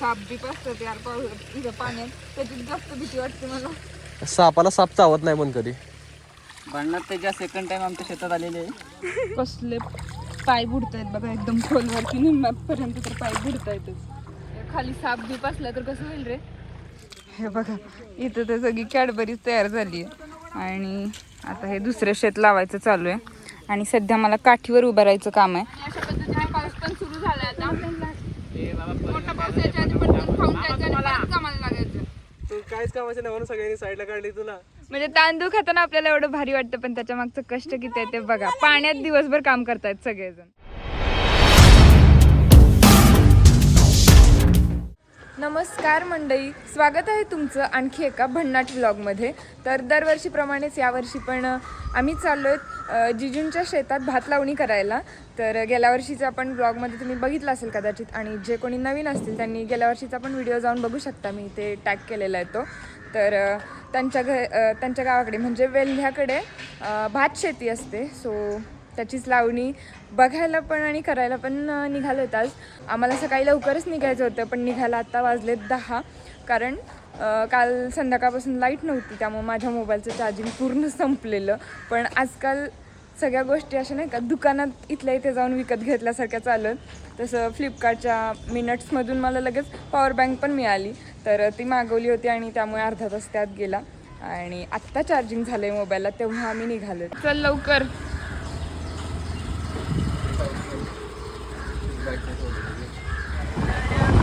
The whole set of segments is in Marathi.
साप बीप असतात यार पाऊस इथं पाण्यात. त्याची जास्त भीती वाटते मला. सापाला साप चावत नाही पण कधी. भांडणात त्याच्या सेकंड टाइम आमच्या शेतात आलेले आहे. कसले पाय बुडतायत बघा एकदम खोलवर की निम्म्यापर्यंत तर पाय बुडतायतच. खाली साप बीप असला तर कसं होईल रे? हे बघा इथं तर सगळी कॅडबरीज तयार झाली आहे. आणि आता हे दुसरं शेत लावायचं चालू आहे. आणि सध्या मला काठीवर उभं राहायचं काम आहे. अशा पद्धतीने पाऊस पण सुरू झाला आता मोठा पाऊस यायच्या आधी पटकन खाऊन जायचं आणि परत कामाला लागायचं. तू काहीच कामाचे नाही म्हणून सगळ्यांनी साईडला काढली तुला. म्हणजे तांदूळ खाताना आपल्याला एवढं भारी वाटतं पण त्याच्या मागचं कष्ट किती आहे ते बघा. पाण्यात दिवसभर काम करतायत सगळेजण. नमस्कार मंडळी स्वागत आहे तुमचं आणखी एका भन्नाट व्लॉगमध्ये तर दरवर्षीप्रमाणेच यावर्षी पण आम्ही चाललो आहेत जिजूंच्या शेतात भात लावणी करायला. तर गेल्या वर्षीचा आपण ब्लॉगमध्ये तुम्ही बघितलं असेल कदाचित आणि जे कोणी नवीन असतील त्यांनी गेल्या वर्षीचा पण व्हिडिओ जाऊन बघू शकता मी ते टॅग केलेला आहे तो. तर त्यांच्या घ त्यांच्या गावाकडे म्हणजे वेल्ह्याकडे भात शेती असते. सो त्याचीच लावणी बघायला पण आणि करायला पण निघालो होतो आज. आम्हाला सकाळी लवकरच निघायचं होतं पण निघायला आत्ता वाजलेत दहा. कारण काल संध्याकाळपासून लाइट नव्हती त्यामुळे माझ्या मोबाईलचं चार्जिंग पूर्ण संपलेलं. पण आजकाल सगळ्या गोष्टी अशा नाही का दुकानात इथल्या इथे जाऊन विकत घेतल्यासारख्या चालत तसं फ्लिपकार्टच्या मिनट्समधून मला लगेच पॉवर बँक पण मिळाली. तर ती मागवली होती आणि त्यामुळे अर्धा तास त्यात गेला. आणि आत्ता चार्जिंग झालं आहे मोबाईलला तेव्हा आम्ही निघालो. चल लवकर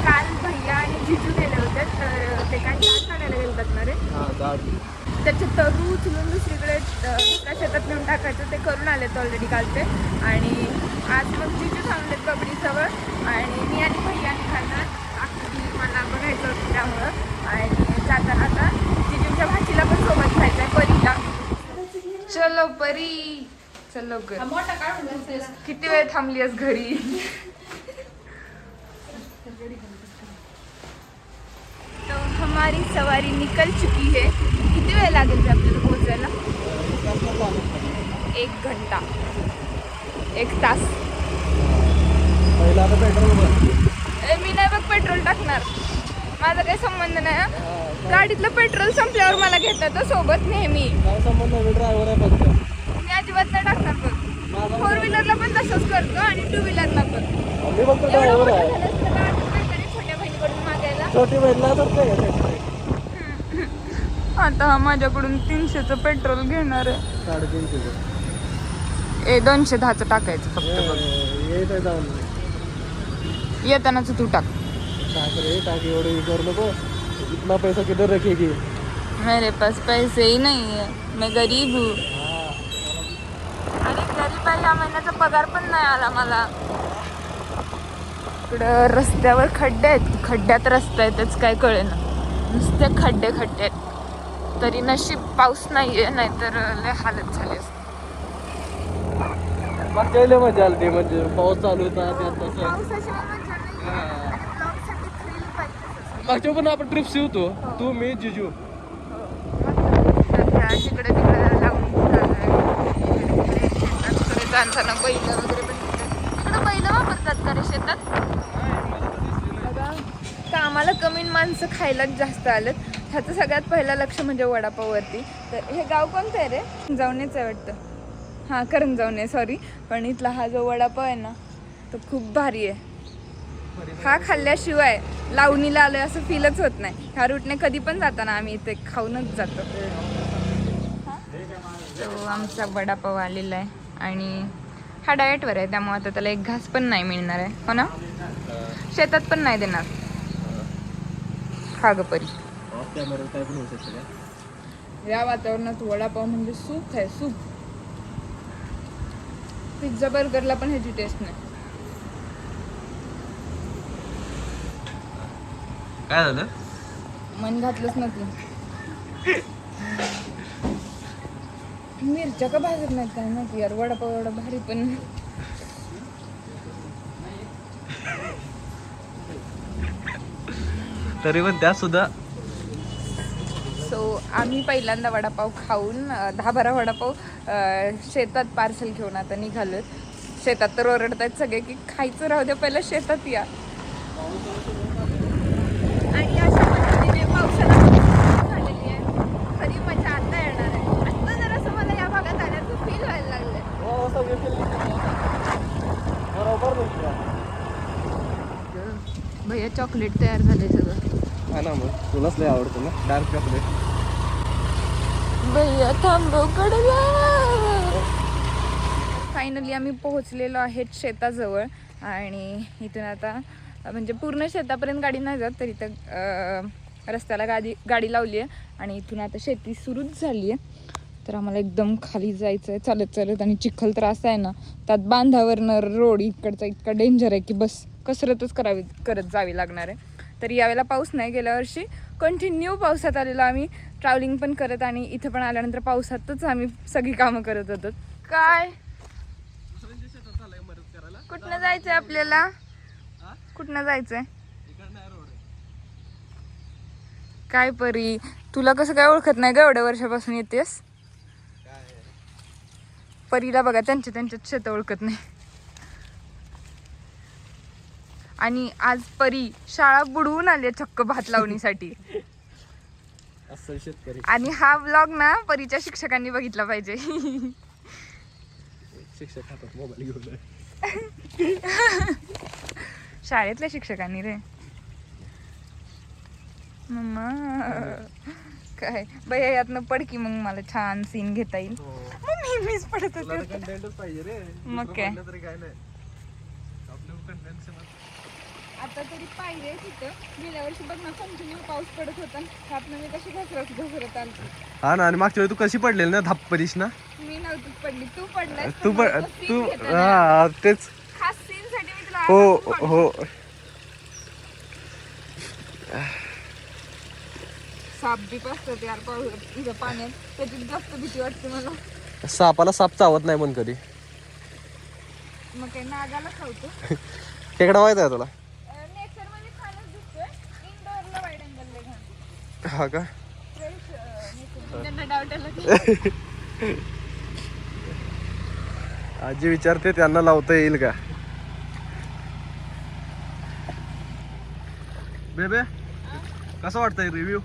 काल भैया आणि जिजू गेले होते तर ते काय झाड काढायला गेलतात ना रे त्याचे तरू उचलून दुसरीकडे दुसऱ्या शेतात नेऊन टाकायचं ते करून आलेत ऑलरेडी काल ते आणि आज मग जिजू थांबलेत बबडीजवळ आणि मी आणि भैया निघालणार अगदी मला बघायचं होतं त्यामुळं. आणि जाताना आता जिजूंच्या भाजीला पण सोबत खायचं आहे परीला. चलो परी. चल लवकर. किती वेळ थांबली आहेस घरी तो हमारी सवारी निकल चुकी है. किती वेळ लागेल ते आपल्याला पोहोचायला? एक घंटा. एक तास. मी नाही बघ पेट्रोल टाकणार. माझा काही संबंध नाही. गाडीतलं पेट्रोल संपल्यावर मला घेतात सोबत नेहमी. मी अजिबात नाही टाकणार बघ. फोर व्हीलरला पण तसंच करतो आणि टू व्हीलरला पण मी फक्त एवढं ड्रायव्हर मोठं आहे झालं असतं ना, काहीतरी छोट्या बहिणीकडून मागायला छोटी बहिणला तर ते आता हा माझ्याकडून तीनशेचं पेट्रोल घेणार आहे. साडेतीनशे ए दोनशे दहाचं टाकायचं फक्त बघ. येतानाच तू टाक. टाक एवढं करू नको. इतना पैसा किधर रखेगी मेरे पास पैसे ही नहीं है मैं गरीब हूँ. अरे गरीब आहे या महिन्याचा पगार पण नाही आला मला. इकडं रस्त्यावर खड्डे आहेत. खड्ड्यात रस्ता आहे तेच काय कळेना. नुसते खड्डे खड्डे आहेत. तरी नशीब पाऊस नाहीये नाहीतर लय हालत झाली असते. मजा आली ती म्हणजे पाऊस चालू होता मागच्या पण आपण ट्रिप शिवतो तू मी जिजू. तिकडे तिकडे लावून जाताना बैल कामाला कमी माणसं खायलाच जास्त आलेत. ह्याचं सगळ्यात पहिलं लक्ष म्हणजे वडापाववरती. तर हे गाव कोणतं आहे रे? जाऊनेच आहे वाटतं. हां करंजावणे सॉरी पण इथला हा जो वडापाव आहे ना तो खूप भारी आहे. हा खाल्ल्याशिवाय लावणीला आलोय असं फीलच होत नाही. ह्या रूटने कधी पण जाताना आम्ही इथे खाऊनच जातो. तो आमचा वडापाव आलेला आहे. आणि हा डाएटवर आहे त्यामुळे आता त्याला एक घास पण नाही मिळणार आहे. हो ना? शेतात पण नाही देणार. खा ग परी त्यामध्ये काय पण होऊ शकतं का? या वातावरणात वडापाव म्हणजे सूप आहे सूप. पिझ्झा बर्गरला पण ह्याची टेस्ट नाही. काय झालं? मन घातलंच ना तू. मिरच्या का भाजत नाहीत काय माहिती यार वडापाव एवढा भारी पण तरी पण त्या सुद्धा. सो आम्ही पहिल्यांदा वडापाव खाऊन दहा बारा वडापाव शेतात पार्सल घेऊन आता निघालो शेतात तर ओरडत आहेत सगळे की खायचं राहू द्या पहिलं शेतात या. आणि अशा पद्धतीने झालेली आहे. मजा आता येणार आहे. जरासं मला या भागात व्हायला लागलं भैया चॉकलेट तयार झाले सगळं. हा ना मग. तुलाच लय आवडतो ना? डार्क चॉकलेट भैया थांबव कडला. फायनली आम्ही पोहोचलेलो आहेत शेताजवळ आणि इथून आता म्हणजे पूर्ण शेतापर्यंत गाडी नाही जात तर इथं रस्त्याला गाडी गाडी लावली आहे आणि इथून आता शेती सुरूच झाली आहे तर आम्हाला एकदम खाली जायचं आहे चालत चालत आणि चिखल त्रास आहे ना त्यात बांधावरनं रोड इकडचा इतका डेंजर आहे की बस कसरतच करावी करत जावी लागणार आहे. तर यावेळेला पाऊस नाही गेल्या वर्षी. कंटिन्यू पावसात आलेलो आम्ही. ट्रॅव्हलिंग पण करत आणि इथं पण आल्यानंतर पावसातच आम्ही सगळी कामं करत होतो. काय? कुठनं जायचंय आपल्याला? कुठनं जायचंय? काय परी? तुला कसं काय ओळखत नाही ग एवढ्या वर्षापासून येतेस? परीला बघा त्यांच्या त्यांच्यात शेत ओळखत नाही. आणि आज परी शाळा बुडवून आली चक्क भात लावणीसाठी. आणि हा व्लॉग ना परीच्या शिक्षकांनी बघितला पाहिजे. शिक्षक हातात मोबाईल घेऊन शाळेतल्या शिक्षकांनी रे. मम्मा. काय? बया यातनं पड की मग मला छान सीन घेता येईल. मग मी मीच पडत होते मग काय? म्हणलं तरी काय नाही आपलं कंटेंट आता तरी पाहिजे तिथं. गेल्या वर्षी बघ ना कंटिन्यू पाऊस पडत होता. त्यातनं मी कशी घसरत घसरत आली हा ना आणि मागच्या वेळी तू कशी पडलेली ना धप्परीश ना? मी नव्हती पडली. तू पडलास तू पण मला तो हा तेच. खास सीन साठी मी तुला हो हो. साप बीप असतात यार पाऊस इथं पाण्यात. त्याची जास्त भीती वाटते मला. सापाला साप चावत नाही पण कधी. मग नागाला खावतो. माहीत आहे तुला? नेचरमध्ये दिसतोय. अँगल हा का? फ्रेश त्यांना डाऊट आला की. आजी विचारते त्यांना लावता येईल का? बेबे कसं वाटतंय रिव्ह्यू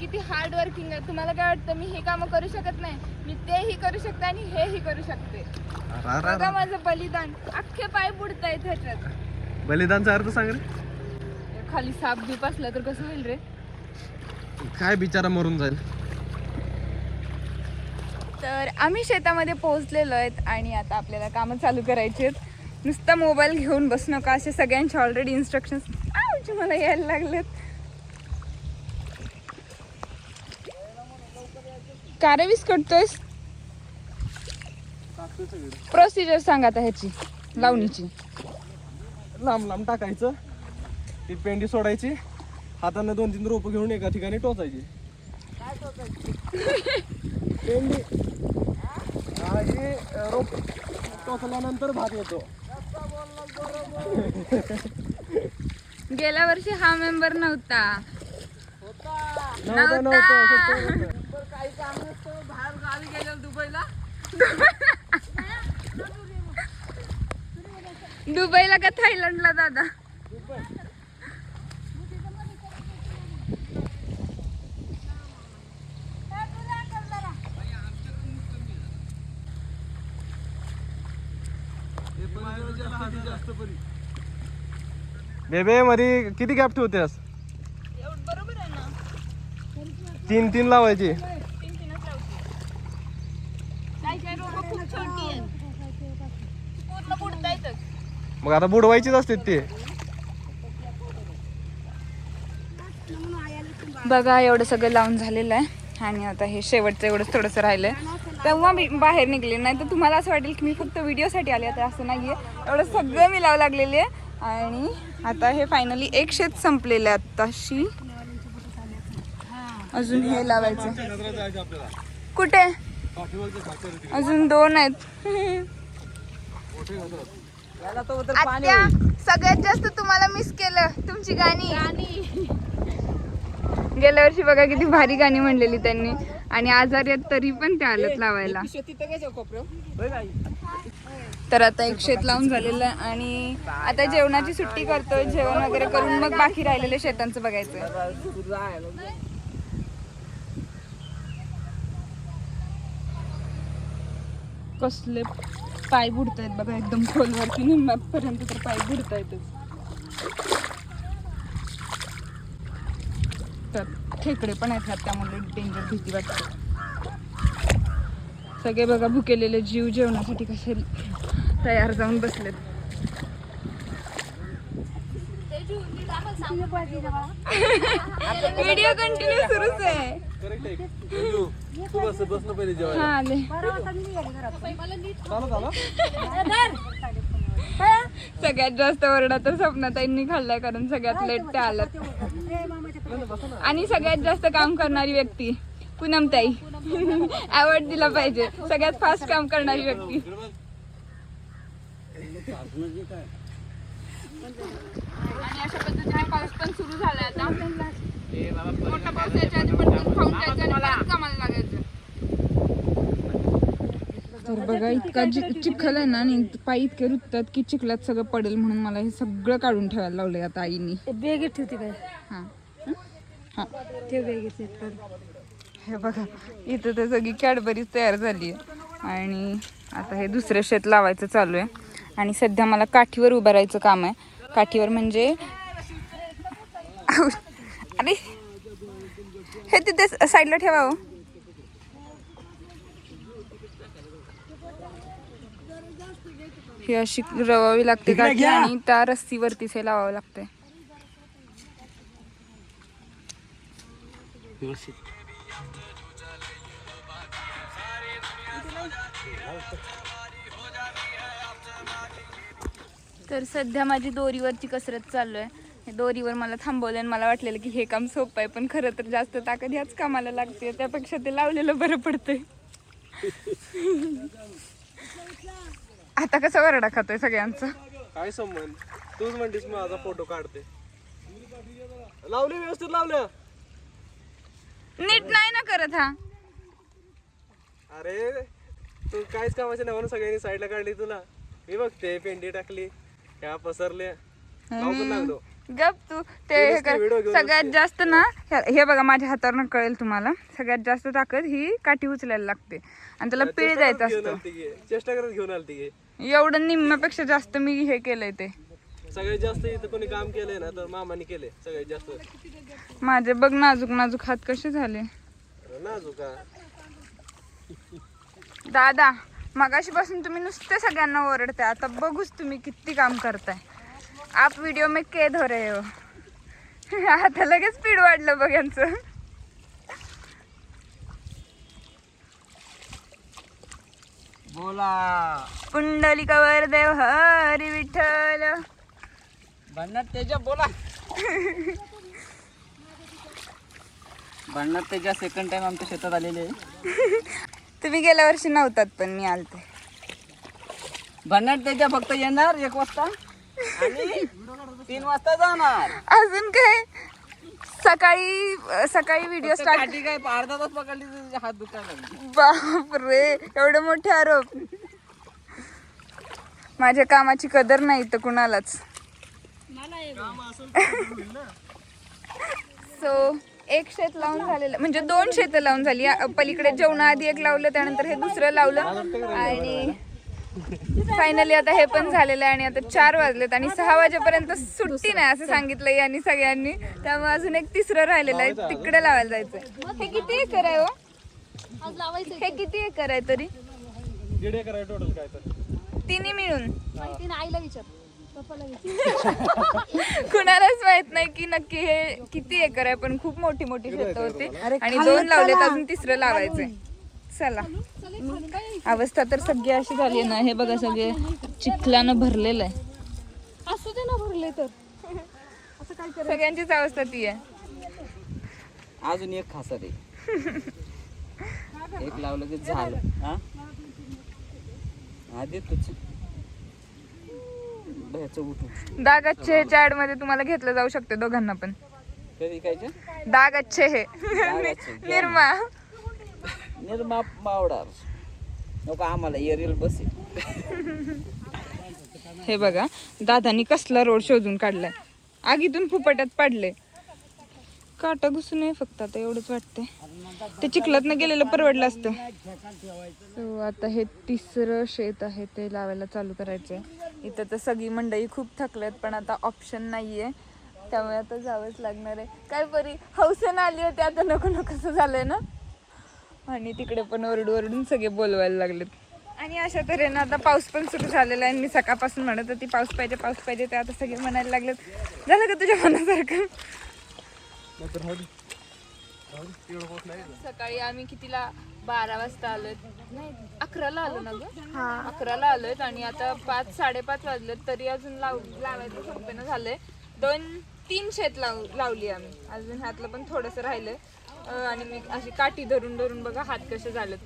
किती हार्ड वर्किंग आहे. तुम्हाला काय वाटतं मी हे काम करू शकत नाही? मी तेही करू शकते आणि हेही करू शकते. बघा माझं बलिदान. अख्खे पाय बुडतायत ह्याच्यात. बलिदानचा अर्थ सांग रे. खाली साप बीप असला तर कसं होईल रे? काय बिचारा मरून जाईल? तर आम्ही शेतामध्ये पोहोचलेलो आहेत आणि आता आपल्याला कामं चालू करायची आहेत. नुसता मोबाईल घेऊन बसू नका असे सगळ्यांचे ऑलरेडी इन्स्ट्रक्शन्स मला यायला लागलेत. कारेवीस करतोयस? प्रोसिजर सांग आता ह्याची लावणीची. लांब लांब टाकायचं ती पेंडी सोडायची हाताने दोन तीन रोप घेऊन एका ठिकाणी टोचायची. पेंडी अ, रोप टोचल्यानंतर भात येतो. गेल्या वर्षी हा मेंबर नव्हता. नव्हतं नव्हतं सत्तर दुबईला का थायलंडला दादा? बेबे मध्ये किती गॅप ठेवतेस? तीन तीन लावायची तीन तीनच लावते काही काही रोपं खूप छोटी आहेत पूर्ण बुडता येतात मग आता बुडवायचीच असते ते. बघा एवढं सगळं लावून झालेलं आहे. आणि आता हे शेवटचं एवढंच थोडंसं राहिलंय. तेव्हा मी बाहेर निघले. नाही तर तुम्हाला असं वाटेल की मी फक्त व्हिडिओसाठी आले आता असं नाही आहे एवढं सगळं मी लावं लागलेली आहे. आणि आता हे फायनली एक शेत संपलेलं आहे आत्ताशी. अजून हे लावायचं कुठे? अजून दोन आहेत. आत्या सगळ्यात जास्त तुम्हाला मिस केलं तुमची गाणी. गेल्या वर्षी बघा किती भारी गाणी म्हणलेली त्यांनी. आणि आजारी आहेत तरी पण ते आलत लावायला. तर आता एक शेत लावून झालेलं आणि आता जेवणाची सुट्टी करतोय जेवण वगैरे करून मग बाकी राहिलेल्या शेतांचं बघायचं कसले पाय बुडतायत बघा एकदम खोलवरती. निम्म्यापर्यंत तर पाय बुडतायतच. तर खेकडे पण आहेत त्यामुळे डेंजर भीती वाटते. सगळे बघा भुकेलेले जीव जेवणासाठी कसे तयार जाऊन बसलेत. व्हिडिओ कंटिन्यू सुरूच आहे. करेक्ट आहे. संजू, तू बस बस ना पहिले जेवायला. हा आले चालत आला सगळ्यात जास्त ओरडा तर स्वप्नाताईंनी खाल्लाय कारण सगळ्यात लेट ते आलात आणि सगळ्यात जास्त काम करणारी व्यक्ती पूनमताई. अवॉर्ड दिला पाहिजे. सगळ्यात फास्ट काम करणारी व्यक्ती. आणि अशा पद्धतीने पाऊस पण सुरू झालाय आता. मोठा पाऊस यायच्या आधी पटकन खाऊन जायचं आणि परत कामाला लागायचं. तर बघा इतका जि- चिखल आहे ना आणि पायी इतके रुततात की चिखलात सगळं पडेल म्हणून मला हे सगळं काढून ठेवायला लावलंय आता आईनी. बेगीत ठेवते काय? हा. हा. ते बेगीत हे बघा इथं तर सगळी कॅडबरीज तयार झाली आहे. आणि आता हे दुसरं शेत लावायचं चालू आहे. आणि सध्या मला काठीवर उभं राहायचं काम आहे. काठीवर म्हणजे. अरे हे तिथे साईडला ठेवावं ही. अशी रवावी लागते काठी आणि त्या रस्सीवरतीच हे लावावं लागतंय तर सध्या माझी दोरीवरची कसरत चालू आहे. हे दोरीवर मला थांबवलं आणि मला वाटलेलं की हे काम सोपं आहे पण खरं तर जास्त ताकद ह्याच कामाला लागते. त्यापेक्षा ते लावलेलं बरं पडतंय. आता कसा वरडा खातोय सगळ्यांचा? काय संबंध? तूच म्हणतेस माझा फोटो काढते. लावले व्यवस्थित लावलं. नीट नाही ना करत हा. अरे तू काहीच कामाच्या नाही म्हणून सगळ्यांनी साईडला काढली तुला. मी बघते पेंडी टाकली ह्या पसरले लाव पण लागलो. गप तू. ते हे कर. सगळ्यात जास्त ना हे बघा माझ्या हातावरनं कळेल तुम्हाला. सगळ्यात जास्त ताकद ही काठी उचलायला लागते. आणि त्याला पिळ घेऊन असतं. चेष्टा करत घेऊन आलती एवढं निम्म्यापेक्षा जास्त मी हे केलंय ते. सगळ्यात जास्त इथं कोणी काम केलंय ना तर मामाने केले सगळ्यात जास्त. माझे बघ नाजूक नाजूक हात कसे झाले. नाजुका दादा मगाशी पासून तुम्ही नुसते सगळ्यांना ओरडताय. आता बघूच तुम्ही किती काम करताय. आप व्हिडिओ में कैद हो रहे हो? आता लगेच स्पीड वाढलं बघ यांचं. बोला. पुंडलिकावर देव हरी विठ्ठल. भन्नाट तेजा बोला. भन्नाट तेजा सेकंड टाइम आमच्या शेतात आलेले तुम्ही गेल्या वर्षी नव्हतात पण मी आलते. भन्नाट तेजा फक्त येणार एक वाजता? आणि तीन वाजता जाणार. अजून काय? सकाळी सकाळी व्हिडिओ स्टार्ट काय अर्धा तास पकडली हात दुखायला लागले. बापरे एवढे मोठे आरोप. माझ्या कामाची कदर नाही तर कुणालाच. सो एक शेत लावून झालेलं म्हणजे दोन शेत लावून झाली. या पलीकडे जेवणाआधी एक लावलं त्यानंतर हे दुसरं लावलं. आणि फायनली आता हे पण झालेलं आहे आणि आता चार वाजलेत आणि सहा वाजेपर्यंत सुट्टी नाही असं सांगितलं यांनी सगळ्यांनी. त्यामुळे अजून एक तिसरं राहिलेलं आहे. तिकडे लावायला जायचंय. हे किती एकर आहे हो? हे किती एकर आहे तरी? दीड एकर आहे टोटल काय तर. तिन्ही मिळून. आईला विचार. कुणालाच माहीत नाही की नक्की हे किती एकर आहे पण खूप मोठी मोठी शेत होती. आणि दोन लावलेत अजून तिसरं लावायचंय. चला. अवस्था तर सगळी अशी झाली ना हे बघा सगळे चिखलानं भरलेलं आहे. असू दे ना भरले तर. सगळ्यांचीच अवस्था ती आहे. अजून एक खासा दे. एक लावलं की झालं. हा? हा तुझ उठून. दाग अच्छे ह्याच्या ऍडमध्ये तुम्हाला घेतलं जाऊ शकते दोघांना पण. दाग अच्छे हे. निर्मा. निर्माप मावडार नको आम्हाला एरियल बसेल हे बघा दादानी कसला रोड शोधून काढलाय. आगीतून फुपट्यात पडले. काटा घुसून आहे फक्त आता एवढंच वाटतंय. ते चिखलातनं गेलेलं परवडलं असतं. So, आता हे तिसरं शेत आहे ते लावायला चालू करायचंय. इथं तर सगळी मंडळी खूप थकल्यात पण आता ऑप्शन नाहीये. त्यामुळे आता जावंच लागणार आहे. काय बरी हौसेनं आली होती आता नको नकोसं झालंय ना? आणि तिकडे पण ओरडू ओरडून सगळे बोलवायला लागलेत. आणि अशा तऱ्हेनं आता पाऊस पण सुरू झालेला आहे. आणि मी सकाळपासून म्हणत होती पाऊस पाहिजे पाऊस पाहिजे. ते आता सगळे म्हणायला लागलेत. झालं का तुझ्या मनासारखं. सकाळी आम्ही कितीला? बारा वाजता आलोय. नाही अकराला आलो ना ग? अकराला आलोय आणि आता पाच साडेपाच वाजलेत. तरी अजून लाव लावायचं संपेनं झालंय. दोन तीन शेत लाव लावली आम्ही. अजून ह्यातलं पण थोडंसं राहिलंय. आणि मी अशी काठी धरून धरून बघा हात कसे झालेत.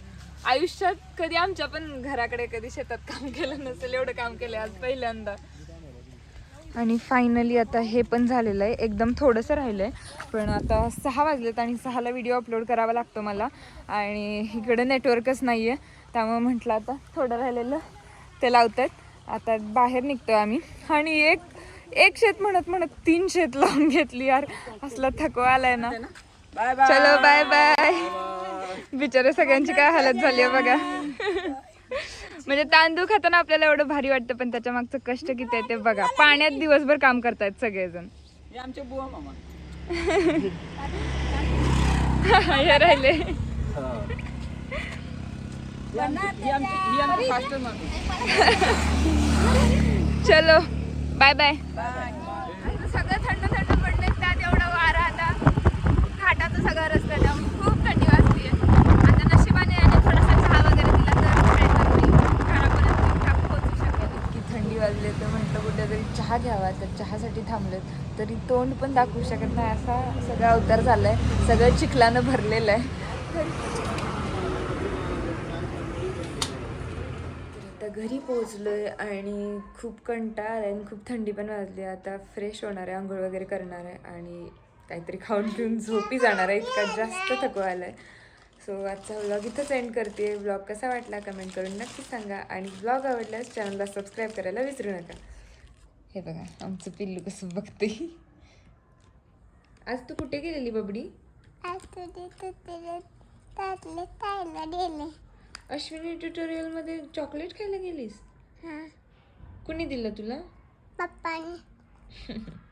आयुष्यात कधी आमच्या पण घराकडे कधी शेतात काम केलं नसेल एवढं काम केलंय आज पहिल्यांदा. आणि फायनली आता हे पण झालेलं आहे. एकदम थोडंसं राहिलं आहे पण आता सहा वाजलेत आणि सहाला व्हिडिओ अपलोड करावा लागतो मला. आणि इकडे नेटवर्कच नाही आहे त्यामुळे म्हटलं आता थोडं राहिलेलं ते लावतात आता बाहेर निघतो आम्ही. आणि एक एक शेत म्हणत म्हणत तीन शेत लावून घेतली यार. असला थकवा आलाय ना? बाय बाय चलो बाय बाय बिचारे सगळ्यांची काय हालत झाली आहे बघा. म्हणजे तांदूळ खाताना आपल्याला एवढं भारी वाटतं पण त्याच्या मागचं कष्ट किती आहे ते बघा. पाण्यात दिवसभर काम करतायत सगळेजण. हे आमचे बुवा मामा. हे राहिले. ही आमची ही आमची ही आमची फास्टर मामी. चलो बाय बाय सगळं थंड थंड पडले त्यात एवढा वारा आता घाटाचा सगळा रस्ता खूप थंडी वाजली आहे आता नशिबाने आणि थोडासा चहा वगैरे दिला तर मी घरापर्यंत पोहोचू शकेल इतकी थंडी वाजली तर म्हटलं कुठेतरी चहा घ्यावा. तर चहासाठी थांबलेत तरी तोंड पण दाखवू शकत नाही. असा सगळा अवतार झालाय. सगळं चिखलानं भरलेलं आहे. आता घरी पोहोचलोय आणि खूप कंटाळा आहे आणि खूप थंडी पण वाजली आता फ्रेश होणार आहे. आंघोळ वगैरे करणार आहे. आणि काहीतरी खाऊन पिऊन झोपी जाणार आहे इतका जास्त थकवा आलाय सो आजचा व्लॉग इथंच एंड करते. व्लॉग कसा वाटला कमेंट करून नक्की सांगा. आणि व्लॉग आवडल्यास चॅनलला सबस्क्राईब करायला विसरू नका. हे बघा आमचं पिल्लू कसं बघते आज तू कुठे गेलेली बबडी? अश्विनी ट्युटोरियलमध्ये चॉकलेट खायला गेलीस? कुणी दिलं तुला? पप्पानी.